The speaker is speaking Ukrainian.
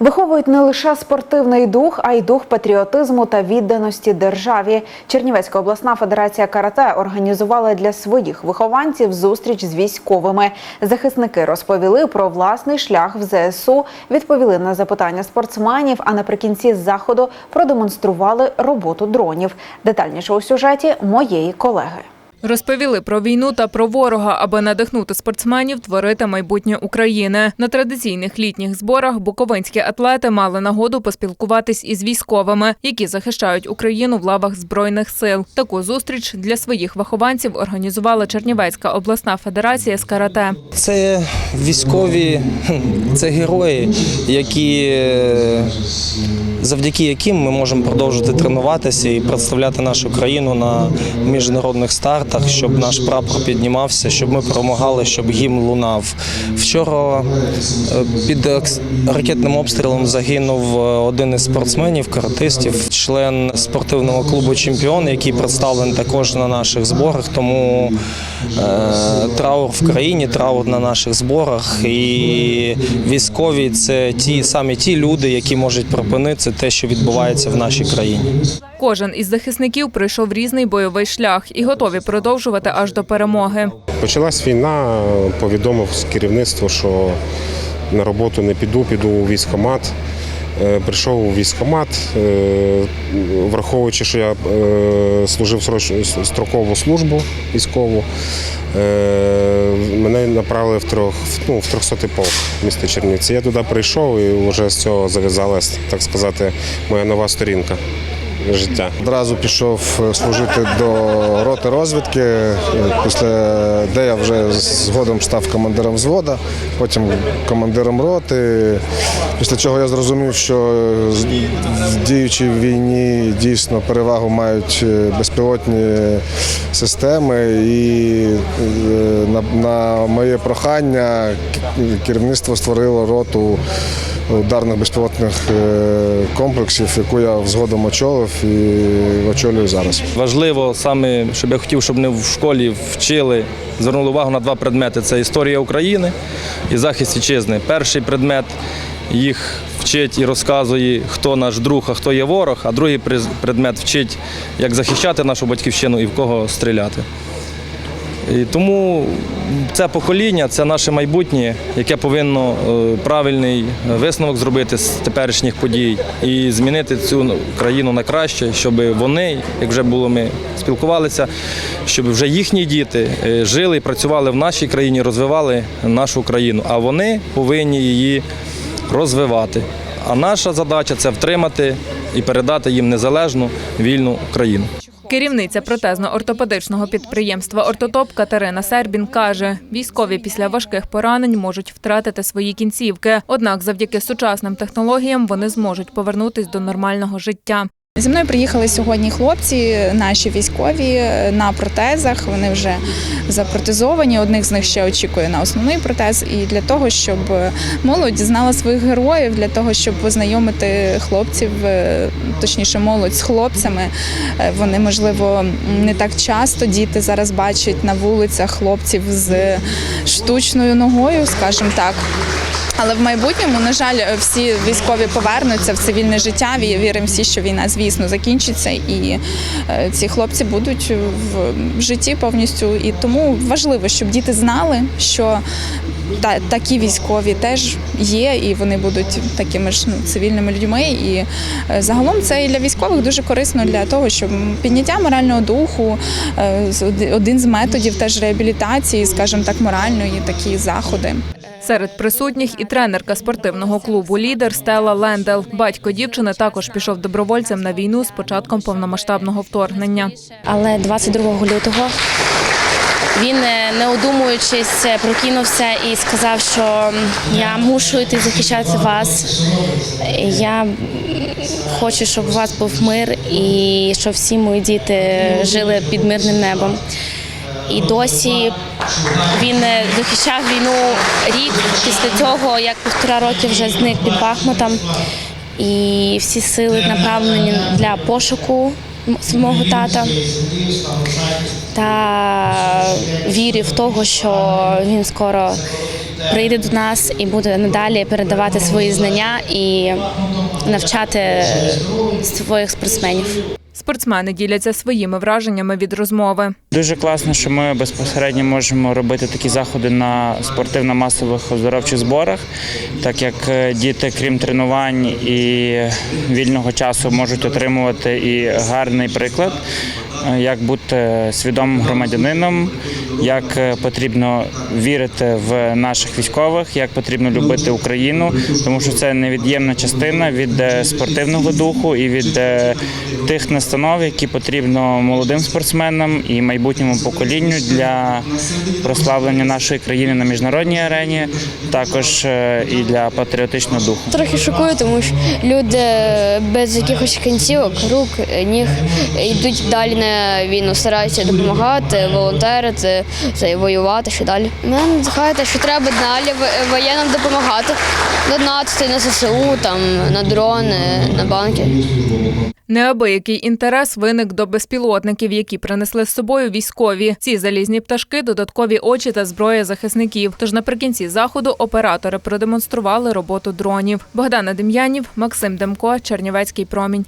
Виховують не лише спортивний дух, а й дух патріотизму та відданості державі. Чернівецька обласна федерація карате організувала для своїх вихованців зустріч з військовими. Захисники розповіли про власний шлях в ЗСУ, відповіли на запитання спортсменів. А наприкінці заходу продемонстрували роботу дронів. Детальніше у сюжеті моєї колеги. Розповіли про війну та про ворога, аби надихнути спортсменів творити майбутнє України. На традиційних літніх зборах буковинські атлети мали нагоду поспілкуватись із військовими, які захищають Україну в лавах збройних сил. Таку зустріч для своїх вихованців організувала Чернівецька обласна федерація з карате. Це військові, це герої, які е, завдяки яким ми можемо продовжувати тренуватися і представляти нашу країну на міжнародних стартах, щоб наш прапор піднімався, щоб ми перемагали, щоб гімн лунав. Вчора е, під ракетним обстрілом загинув е, один із спортсменів, каратистів, член спортивного клубу Чемпіон, який представлений також на наших зборах. Тому е, траур в країні, траур на наших зборах. І військові це ті самі ті люди, які можуть припинити те, що відбувається в нашій країні. Кожен із захисників пройшов різний бойовий шлях і готові продовжувати аж до перемоги. Почалась війна, повідомив з керівництва, що на роботу не піду, піду у військкомат. Е, Прийшов у військкомат, е, враховуючи, що я е, служив строкову службу військову, мене направили в трьох ну, в 300 полк міста Чернівці. Я туди прийшов і вже з цього зав'язалась, так сказати, моя нова сторінка життя. Одразу пішов е, служити до роти розвідки, після де я вже згодом став командиром взвода, потім командиром роти. Після чого я зрозумів, що в діючій війні дійсно перевагу мають е, безпілотні системи, і е, на, на моє прохання керівництво створило роту ударних безпілотних комплексів, яку я згодом очолив і очолюю зараз. Важливо саме, щоб я хотів, щоб не в школі вчили, звернули увагу на два предмети: це історія України і захист вітчизни. Перший предмет їх вчить і розказує, хто наш друг, а хто є ворог, а другий предмет вчить, як захищати нашу батьківщину і в кого стріляти. І тому це покоління, це наше майбутнє, яке повинно е, правильний висновок зробити з теперішніх подій і змінити цю країну на краще, щоб вони, як вже було ми спілкувалися, щоб вже їхні діти е, жили і працювали в нашій країні, розвивали нашу країну, а вони повинні її розвивати. А наша задача це втримати і передати їм незалежну вільну країну. Керівниця протезно-ортопедичного підприємства Ортотоп Катерина Сербін каже, військові після важких поранень можуть втратити свої кінцівки. Однак, завдяки сучасним технологіям вони зможуть повернутись до нормального життя. Зі мною приїхали сьогодні хлопці, наші військові на протезах. Вони вже запротезовані. Одних з них ще очікує на основний протез. І для того, щоб молодь знала своїх героїв, для того, щоб познайомити хлопців, е, точніше, молодь з хлопцями. Е, Вони, можливо, не так часто діти зараз бачать на вулицях хлопців з штучною ногою, скажімо так. Але в майбутньому, на жаль, всі військові повернуться в цивільне життя. Віримо всі, що війна, звісно, закінчиться, і е, ці хлопці будуть в житті повністю. І тому важливо, щоб діти знали, що та, такі військові теж є, і вони будуть такими ж ну, цивільними людьми. І е, загалом це і для військових дуже корисно для того, щоб підняття морального духу, е, один з методів теж реабілітації, скажімо так, моральної такі заходи. Серед присутніх і тренерка спортивного клубу Лідер Стела Лендел. Батько дівчини також пішов добровольцем на війну з початком повномасштабного вторгнення. Але 22 лютого він, е, не одумуючись, е, прокинувся і сказав, що я мушу йти захищати вас. Я хочу, щоб у вас був мир і щоб всі мої діти жили під мирним небом. І досі він е, захищав війну рік після того, як півтора роки вже зник під Бахмутом. І всі сили направлені для пошуку м- мого тата та вірив в того, що він скоро прийде до нас і буде надалі передавати свої знання і навчати своїх спортсменів. Спортсмени діляться своїми враженнями від розмови. Дуже класно, що ми безпосередньо можемо робити такі заходи на спортивно-масових оздоровчих зборах, так як е, діти, крім тренувань і вільного часу, можуть отримувати і гарний приклад, як бути свідомим громадянином, як е, потрібно вірити в наших військових, як потрібно любити Україну, тому що це невід'ємна частина від е, спортивного духу і від е, тих настанов, які потрібно молодим спортсменам і майбутньому поколінню для прославлення нашої країни на міжнародній арені, також е, і для патріотичного духу. Трохи шокує, тому що люди без якихось кінцівок, рук, ніг йдуть далі на війну, стараються допомагати, волонтерити, це, воювати ще далі. Мене надихає те, що треба далі в- воєнним допомагати, донатити на ЗСУ, там, на дрони, на банки. Неабиякий інтерес виник до безпілотників, які принесли з собою військові. Ці залізні пташки, додаткові очі та зброя захисників. Тож наприкінці заходу оператори продемонстрували роботу дронів. Богдана Дем'янів, Максим Демко, Чернівецький промінь.